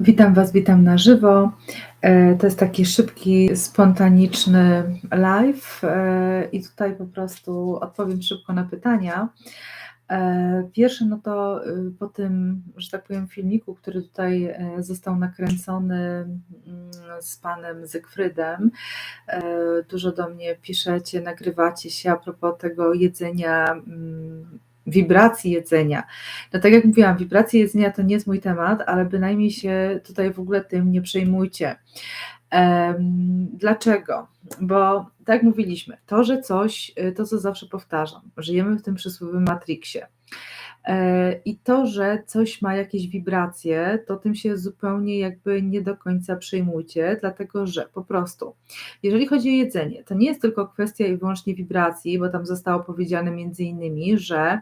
Witam Was, witam na żywo. E, to jest taki szybki, spontaniczny live e, i tutaj po prostu odpowiem szybko na pytania. E, pierwsze, no to po tym, że tak powiem, filmiku, który tutaj został nakręcony mm, z panem Zygfrydem, dużo do mnie piszecie, nagrywacie się a propos tego jedzenia mm, wibracji jedzenia. No tak jak mówiłam, wibracje jedzenia to nie jest mój temat, ale bynajmniej się tutaj w ogóle tym nie przejmujcie. Dlaczego? Bo tak mówiliśmy, to, że coś, y, to co zawsze powtarzam, żyjemy w tym przysłowiowym Matrixie. E, I to, że coś ma jakieś wibracje, to tym się zupełnie jakby nie do końca przejmujcie, dlatego że po prostu, jeżeli chodzi o jedzenie, to nie jest tylko kwestia i wyłącznie wibracji, bo tam zostało powiedziane między innymi, że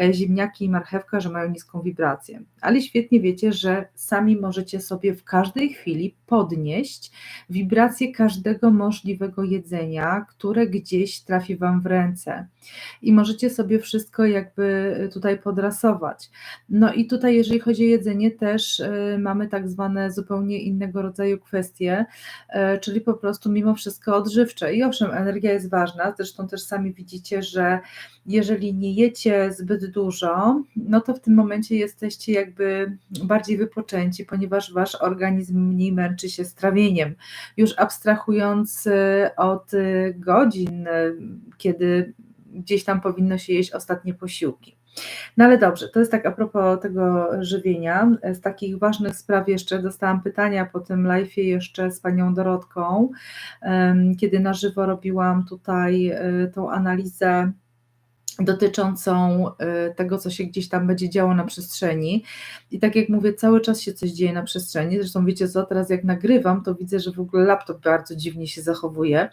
e, ziemniaki i marchewka, że mają niską wibrację, ale świetnie wiecie, że sami możecie sobie w każdej chwili podnieść wibrację każdego możliwego jedzenia, które gdzieś trafi Wam w ręce. I możecie sobie wszystko jakby tutaj No i tutaj, jeżeli chodzi o jedzenie, też y, mamy tak zwane zupełnie innego rodzaju kwestie, y, czyli po prostu mimo wszystko odżywcze. I owszem, energia jest ważna, zresztą też sami widzicie, że jeżeli nie jecie zbyt dużo, no to w tym momencie jesteście jakby bardziej wypoczęci, ponieważ wasz organizm mniej męczy się strawieniem. Już abstrahując y, od godzin, kiedy gdzieś tam powinno się jeść ostatnie posiłki. No ale dobrze, to jest tak a propos tego żywienia. Z takich ważnych spraw jeszcze dostałam pytania po tym live'ie jeszcze z panią Dorotką, kiedy na żywo robiłam tutaj y, tą analizę dotyczącą y, tego, co się gdzieś tam będzie działo na przestrzeni. I tak jak mówię, cały czas się coś dzieje na przestrzeni. Zresztą wiecie co, teraz jak nagrywam, to widzę, że w ogóle laptop bardzo dziwnie się zachowuje.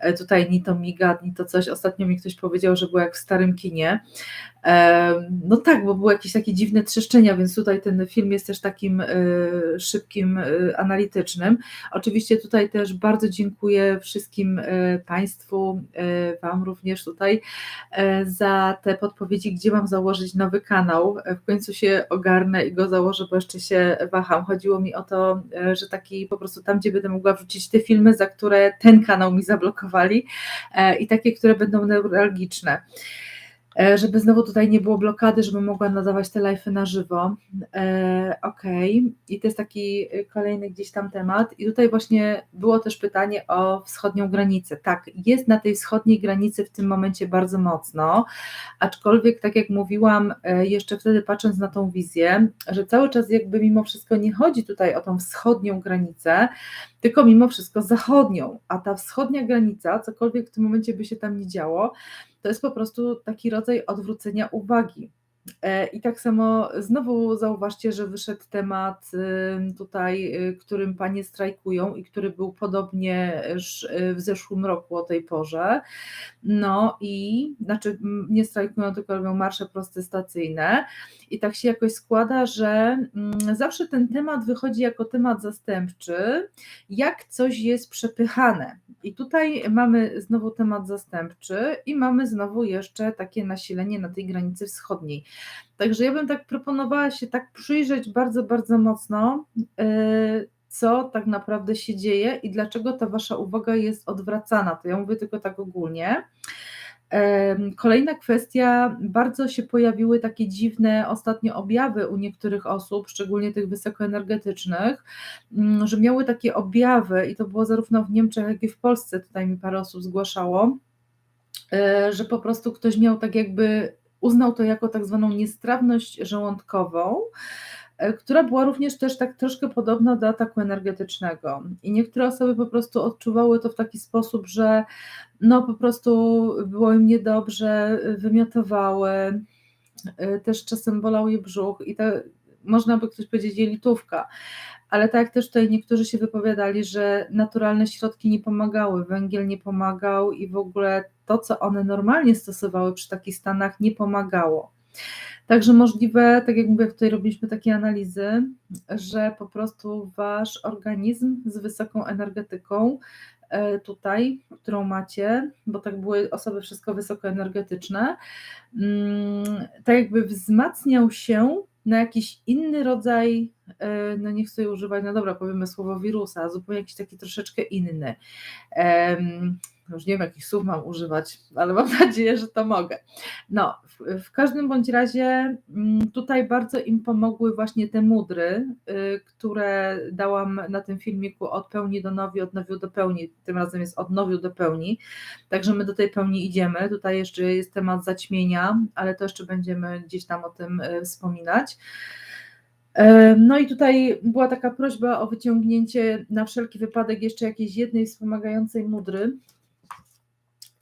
E, tutaj ni to miga, ni to coś. Ostatnio mi ktoś powiedział, że było jak w starym kinie. No tak, bo były jakieś takie dziwne trzeszczenia, więc tutaj ten film jest też takim e, szybkim, e, analitycznym. Oczywiście tutaj też bardzo dziękuję wszystkim e, Państwu, Wam również tutaj za te podpowiedzi, gdzie mam założyć nowy kanał. W końcu się ogarnę i go założę, bo jeszcze się waham. Chodziło mi o to, że taki po prostu tam, gdzie będę mogła wrzucić te filmy, za które ten kanał mi zablokowali i takie, które będą neuralgiczne. E, żeby znowu tutaj nie było blokady, żeby mogła nadawać te live'y na żywo. E, ok, i to jest taki kolejny gdzieś tam temat. I tutaj właśnie było też pytanie o wschodnią granicę. Tak, jest na tej wschodniej granicy w tym momencie bardzo mocno, aczkolwiek, tak jak mówiłam, e, jeszcze wtedy patrząc na tą wizję, że cały czas jakby mimo wszystko nie chodzi tutaj o tą wschodnią granicę, tylko mimo wszystko zachodnią, a ta wschodnia granica, cokolwiek w tym momencie by się tam nie działo, to jest po prostu taki rodzaj odwrócenia uwagi. E, I tak samo znowu zauważcie, że wyszedł temat tutaj, y, którym panie strajkują i który był podobnie y, w zeszłym roku o tej porze. No i znaczy nie strajkują, tylko robią marsze protestacyjne. I tak się jakoś składa, że mm, zawsze ten temat wychodzi jako temat zastępczy, jak coś jest przepychane. I tutaj mamy znowu temat zastępczy i mamy znowu jeszcze takie nasilenie na tej granicy wschodniej. Także ja bym tak proponowała się tak przyjrzeć bardzo, bardzo mocno, y, co tak naprawdę się dzieje i dlaczego ta wasza uwaga jest odwracana. To ja mówię tylko tak ogólnie. Kolejna kwestia, bardzo się pojawiły takie dziwne ostatnio objawy u niektórych osób, szczególnie tych wysokoenergetycznych, mm, że miały takie objawy, i to było zarówno w Niemczech, jak i w Polsce, tutaj mi parę osób zgłaszało, e, że po prostu ktoś miał tak jakby, uznał to jako tak zwaną niestrawność żołądkową, e, która była również też tak troszkę podobna do ataku energetycznego. I niektóre osoby po prostu odczuwały to w taki sposób, że no po prostu było im niedobrze, wymiotowały, y, też czasem bolał je brzuch i to można by ktoś powiedzieć jelitówka, ale tak też tutaj niektórzy się wypowiadali, że naturalne środki nie pomagały, węgiel nie pomagał i w ogóle to, co one normalnie stosowały przy takich stanach, nie pomagało. Także możliwe, tak jak mówię, tutaj robiliśmy takie analizy, że po prostu wasz organizm z wysoką energetyką E, tutaj, którą macie, bo tak były osoby wszystko wysokoenergetyczne, mm, tak jakby wzmacniał się na jakiś inny rodzaj no nie chcę używać, no dobra, powiemy słowo wirusa, zupełnie jakiś taki troszeczkę inny. Już nie wiem, jakich słów mam używać, ale mam nadzieję, że to mogę. No, w, w, każdym bądź razie mm, tutaj bardzo im pomogły właśnie te mudry, y, które dałam na tym filmiku od pełni do nowi, od nowiu do pełni, tym razem jest od nowiu do pełni, także my do tej pełni idziemy, tutaj jeszcze jest temat zaćmienia, ale to jeszcze będziemy gdzieś tam o tym y, wspominać. No i tutaj była taka prośba o wyciągnięcie na wszelki wypadek jeszcze jakiejś jednej wspomagającej mudry,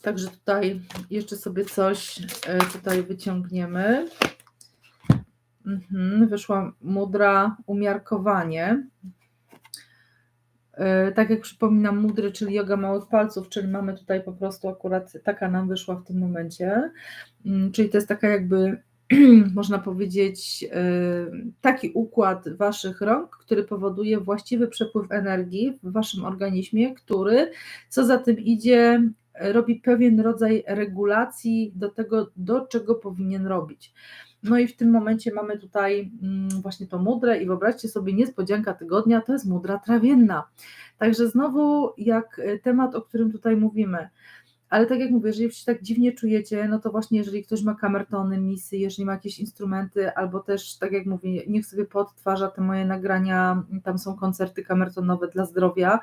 Także tutaj jeszcze sobie coś e, tutaj wyciągniemy. Mhm, wyszła mudra umiarkowanie. E, tak jak przypominam, mudry, czyli yoga małych palców, czyli mamy tutaj po prostu akurat taka nam wyszła w tym momencie. Mm, czyli to jest taka jakby, można powiedzieć, e, taki układ waszych rąk, który powoduje właściwy przepływ energii w waszym organizmie, który, co za tym idzie, robi pewien rodzaj regulacji do tego, do czego powinien robić. No i w tym momencie mamy tutaj mm, właśnie tą mudrę i wyobraźcie sobie niespodzianka tygodnia, to jest mudra trawienna. Także znowu jak temat, o którym tutaj mówimy, ale tak jak mówię, jeżeli się tak dziwnie czujecie, no to właśnie jeżeli ktoś ma kamertony, misy, jeżeli ma jakieś instrumenty, albo też, tak jak mówię, niech sobie podtwarza te moje nagrania, tam są koncerty kamertonowe dla zdrowia,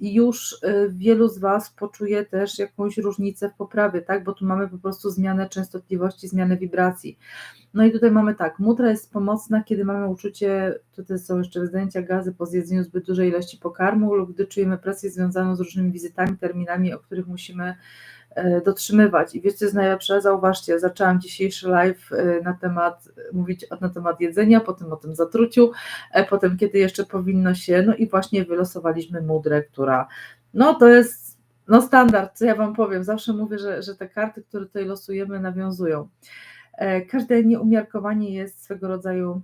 i już y, wielu z Was poczuje też jakąś różnicę w poprawie, tak? Bo tu mamy po prostu zmianę częstotliwości, zmianę wibracji. No i tutaj mamy tak, mudra jest pomocna, kiedy mamy uczucie, tutaj są jeszcze zdjęcia gazy po zjedzeniu zbyt dużej ilości pokarmu lub gdy czujemy presję związaną z różnymi wizytami, terminami, o których musimy dotrzymywać. I wiecie, jest najlepsze? Zauważcie, zaczęłam dzisiejszy live e, na temat, mówić na temat jedzenia, potem o tym zatruciu, e, potem kiedy jeszcze powinno się, no i właśnie wylosowaliśmy mudrę, która, no to jest no standard, co ja Wam powiem, zawsze mówię, że, że te karty, które tutaj losujemy, nawiązują. Każde nieumiarkowanie jest swego rodzaju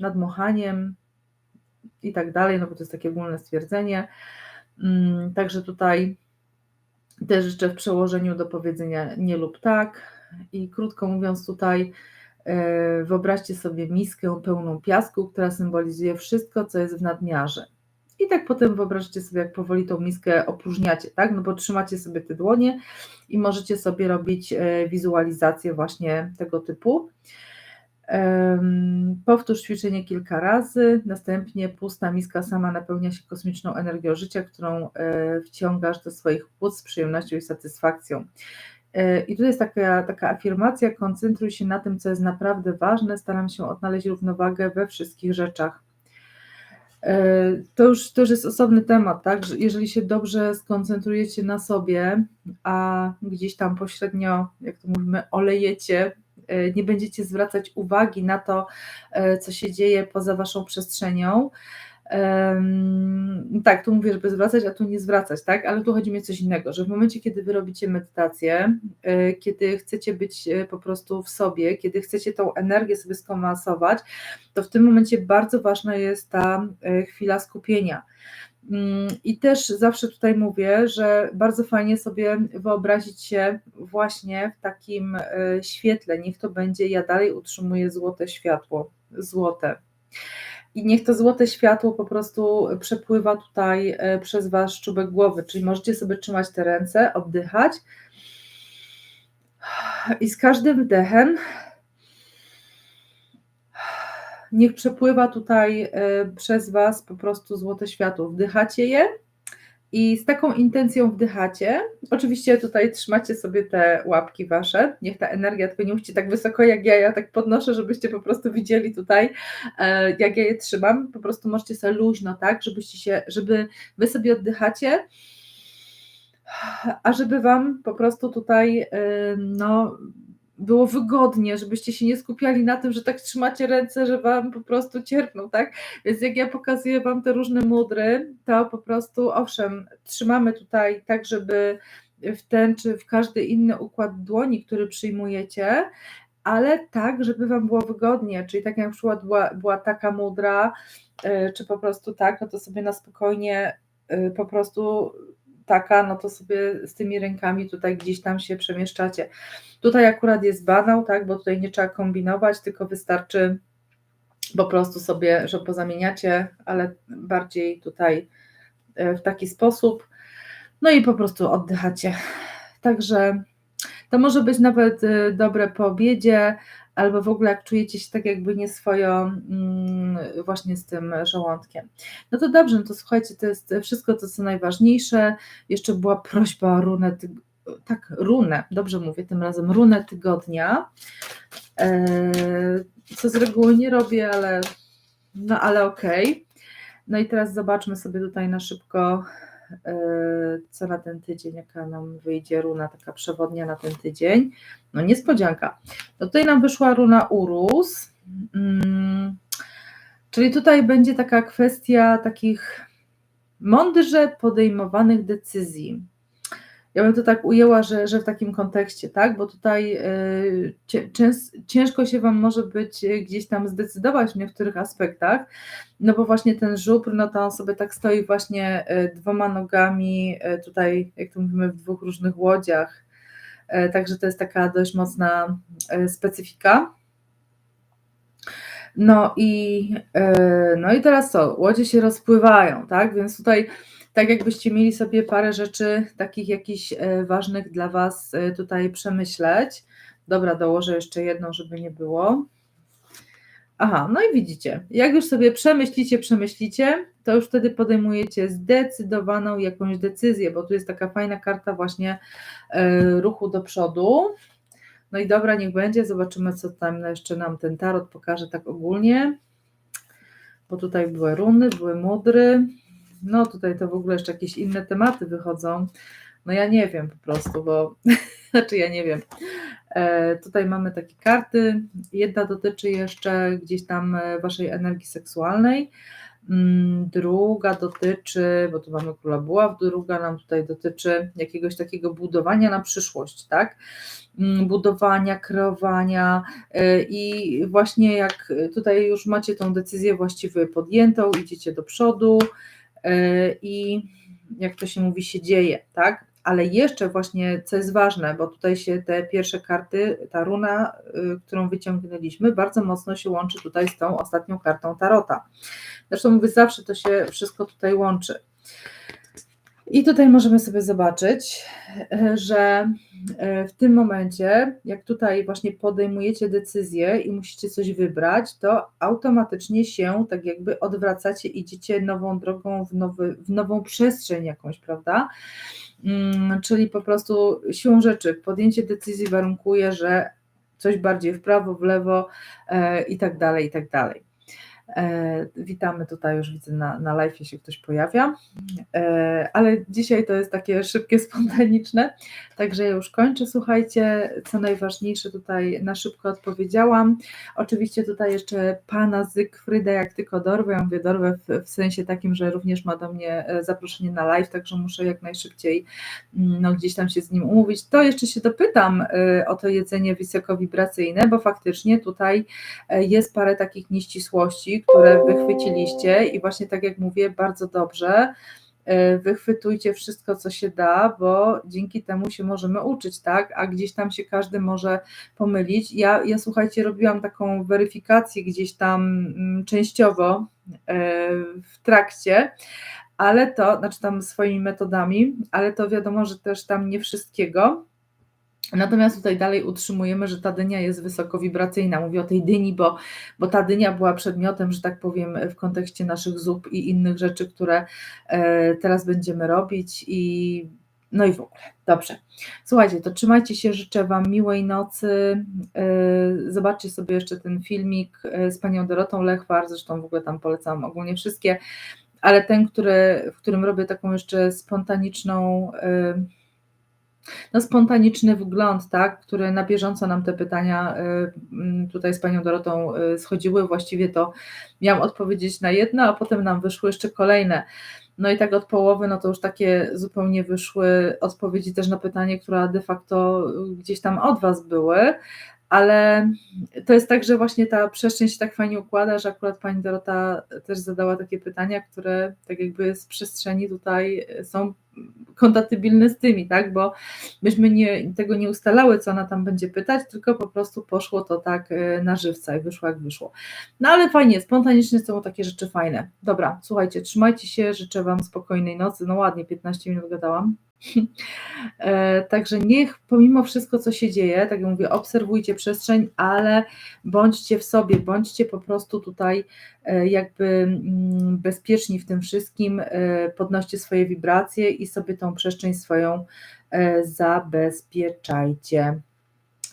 nadmuchaniem i tak dalej, no bo to jest takie ogólne stwierdzenie. Mm, także tutaj też jeszcze w przełożeniu do powiedzenia nie lub tak. I krótko mówiąc, tutaj e, wyobraźcie sobie miskę pełną piasku, która symbolizuje wszystko, co jest w nadmiarze. I tak potem wyobraźcie sobie, jak powoli tą miskę opróżniacie, tak? No bo trzymacie sobie te dłonie i możecie sobie robić e, wizualizację właśnie tego typu. Powtórz ćwiczenie kilka razy, następnie pusta miska sama napełnia się kosmiczną energią życia, którą e, wciągasz do swoich płuc z przyjemnością i satysfakcją. E, I tu jest taka, taka afirmacja: koncentruj się na tym, co jest naprawdę ważne, staram się odnaleźć równowagę we wszystkich rzeczach. E, to już, to już jest osobny temat, tak? Że jeżeli się dobrze skoncentrujecie na sobie, a gdzieś tam pośrednio, jak to mówimy, olejecie nie będziecie zwracać uwagi na to, e, co się dzieje poza waszą przestrzenią. Tak, tu mówię, żeby zwracać, a tu nie zwracać, tak? Ale tu chodzi mi o coś innego, że w momencie, kiedy wy robicie medytację, e, kiedy chcecie być po prostu w sobie, kiedy chcecie tą energię sobie skomasować, to w tym momencie bardzo ważna jest ta chwila skupienia I też zawsze tutaj mówię, że bardzo fajnie sobie wyobrazić się właśnie w takim e, świetle. Niech to będzie, ja dalej utrzymuję złote światło, złote. I niech to złote światło po prostu przepływa tutaj e, przez wasz czubek głowy, czyli możecie sobie trzymać te ręce, oddychać. I z każdym wdechem niech przepływa tutaj e, przez Was po prostu złote światło. Wdychacie je i z taką intencją wdychacie. Oczywiście tutaj trzymacie sobie te łapki Wasze. Niech ta energia, tylko nie tak wysoko jak ja, ja tak podnoszę, żebyście po prostu widzieli tutaj, e, jak ja je trzymam. Po prostu możecie sobie luźno, tak, żebyście się, żeby Wy sobie oddychacie, a żeby Wam po prostu tutaj, e, no było wygodnie, żebyście się nie skupiali na tym, że tak trzymacie ręce, że wam po prostu cierpną, tak? Więc jak ja pokazuję wam te różne mudry, to po prostu owszem, trzymamy tutaj tak, żeby w ten czy w każdy inny układ dłoni, który przyjmujecie, ale tak, żeby wam było wygodnie, czyli tak jak na przykład była, była taka mudra, e, czy po prostu tak, no to sobie na spokojnie e, po prostu taka, no to sobie z tymi rękami tutaj gdzieś tam się przemieszczacie. Tutaj akurat jest banał, tak, bo tutaj nie trzeba kombinować, tylko wystarczy po prostu sobie, że pozamieniacie, ale bardziej tutaj w taki sposób. No i po prostu oddychacie. Także to może być nawet dobre po obiedzie, albo w ogóle jak czujecie się tak jakby nie swoją mm, właśnie z tym żołądkiem. No to dobrze, no to słuchajcie, to jest wszystko to, co najważniejsze. Jeszcze była prośba o runę, tak, runę, dobrze mówię tym razem, runę tygodnia, e, co z reguły nie robię, ale no ale okej. Okay. No i teraz zobaczmy sobie tutaj na szybko, co na ten tydzień, jaka nam wyjdzie runa taka przewodnia na ten tydzień. No niespodzianka. No tutaj nam wyszła runa Urus, hmm, czyli tutaj będzie taka kwestia takich mądrze podejmowanych decyzji. Ja bym to tak ujęła, że, że w takim kontekście, tak? Bo tutaj y, ciężko się Wam może być y, gdzieś tam zdecydować w niektórych aspektach, no bo właśnie ten żubr, no to on sobie tak stoi właśnie y, dwoma nogami, tutaj, jak to mówimy, w dwóch różnych łodziach. Także to jest taka dość mocna specyfika. No i, no i teraz co? Łodzie się rozpływają, tak? Więc tutaj tak jakbyście mieli sobie parę rzeczy takich jakichś e, ważnych dla Was e, tutaj przemyśleć. Dobra, dołożę jeszcze jedną, żeby nie było. Aha, no i widzicie, jak już sobie przemyślicie, przemyślicie, to już wtedy podejmujecie zdecydowaną jakąś decyzję, bo tu jest taka fajna karta właśnie e, ruchu do przodu. No i dobra, niech będzie, zobaczymy, co tam jeszcze nam ten tarot pokaże tak ogólnie, bo tutaj były runy, były mudry, no tutaj to w ogóle jeszcze jakieś inne tematy wychodzą. No ja nie wiem po prostu, bo znaczy ja nie wiem. E, tutaj mamy takie karty. Jedna dotyczy jeszcze gdzieś tam e, waszej energii seksualnej. Mm, druga dotyczy, bo tu mamy króla buław, druga nam tutaj dotyczy jakiegoś takiego budowania na przyszłość, tak? Mm, budowania, kreowania e, i właśnie jak tutaj już macie tą decyzję właściwie podjętą, idziecie do przodu, i jak to się mówi, się dzieje, tak? Ale jeszcze właśnie, co jest ważne, bo tutaj się te pierwsze karty, ta runa, y, którą wyciągnęliśmy, bardzo mocno się łączy tutaj z tą ostatnią kartą Tarota. Zresztą mówię, zawsze to się wszystko tutaj łączy. I tutaj możemy sobie zobaczyć, e, że e, w tym momencie, jak tutaj właśnie podejmujecie decyzję i musicie coś wybrać, to automatycznie się tak jakby odwracacie, idziecie nową drogą w, nowy, w nową przestrzeń jakąś, prawda? Mm, czyli po prostu siłą rzeczy podjęcie decyzji warunkuje, że coś bardziej w prawo, w lewo e, i tak dalej, i tak dalej. E, witamy tutaj, już widzę na, na live się ktoś pojawia, e, ale dzisiaj to jest takie szybkie, spontaniczne, także ja już kończę. Słuchajcie, co najważniejsze tutaj na szybko odpowiedziałam. Oczywiście tutaj jeszcze pana Zygfryda, jak tylko dorwę, ja mówię dorwę w, w sensie takim, że również ma do mnie e, zaproszenie na live, także muszę jak najszybciej mm, no, gdzieś tam się z nim umówić. To jeszcze się dopytam o to jedzenie wysokowibracyjne, bo faktycznie tutaj jest parę takich nieścisłości, które wychwyciliście i właśnie tak jak mówię, bardzo dobrze e, wychwytujcie wszystko, co się da, bo dzięki temu się możemy uczyć, tak? A gdzieś tam się każdy może pomylić. Ja, ja słuchajcie, robiłam taką weryfikację gdzieś tam mm, częściowo e, w trakcie, ale to, znaczy tam swoimi metodami, ale to wiadomo, że też tam nie wszystkiego. Natomiast tutaj dalej utrzymujemy, że ta dynia jest wysokowibracyjna. Mówię o tej dyni, bo, bo ta dynia była przedmiotem, że tak powiem, w kontekście naszych zup i innych rzeczy, które e, teraz będziemy robić i no i w ogóle. Dobrze. Słuchajcie, to trzymajcie się, życzę Wam miłej nocy. E, zobaczcie sobie jeszcze ten filmik e, z Panią Dorotą Lechwar, zresztą w ogóle tam polecam ogólnie wszystkie, ale ten, który, w którym robię taką jeszcze spontaniczną no, spontaniczny wgląd, tak, który na bieżąco nam te pytania y, mm, tutaj z Panią Dorotą y, schodziły. Właściwie to miałam odpowiedzieć na jedno, a potem nam wyszły jeszcze kolejne. No i tak od połowy, no to już takie zupełnie wyszły odpowiedzi też na pytanie, które de facto gdzieś tam od Was były, ale to jest tak, że właśnie ta przestrzeń się tak fajnie układa, że akurat Pani Dorota też zadała takie pytania, które tak jakby z przestrzeni tutaj są kompatybilne z tymi, tak, bo myśmy nie, tego nie ustalały, co ona tam będzie pytać, tylko po prostu poszło to tak e, na żywca i wyszło jak wyszło. No ale fajnie, spontanicznie są takie rzeczy fajne. Dobra, słuchajcie, trzymajcie się, życzę Wam spokojnej nocy, no ładnie, 15 minut gadałam. E, także niech pomimo wszystko, co się dzieje, tak jak mówię, obserwujcie przestrzeń, ale bądźcie w sobie, bądźcie po prostu tutaj jakby mm, bezpieczni w tym wszystkim, e, podnoście swoje wibracje i sobie tą przestrzeń swoją zabezpieczajcie.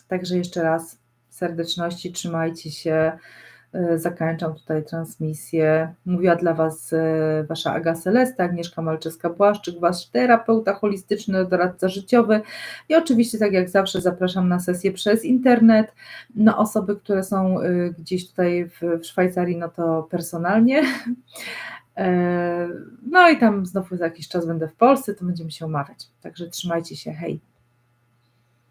Także jeszcze raz serdeczności, trzymajcie się. E, zakończam tutaj transmisję. Mówiła dla Was e, Wasza Aga Celesta, Agnieszka Malczewska-Błaszczyk, Wasz terapeuta holistyczny, doradca życiowy i oczywiście tak jak zawsze zapraszam na sesję przez internet. No osoby, które są e, gdzieś tutaj w, w Szwajcarii, no to personalnie. No i tam znowu za jakiś czas będę w Polsce, to będziemy się umawiać. Także trzymajcie się, hej.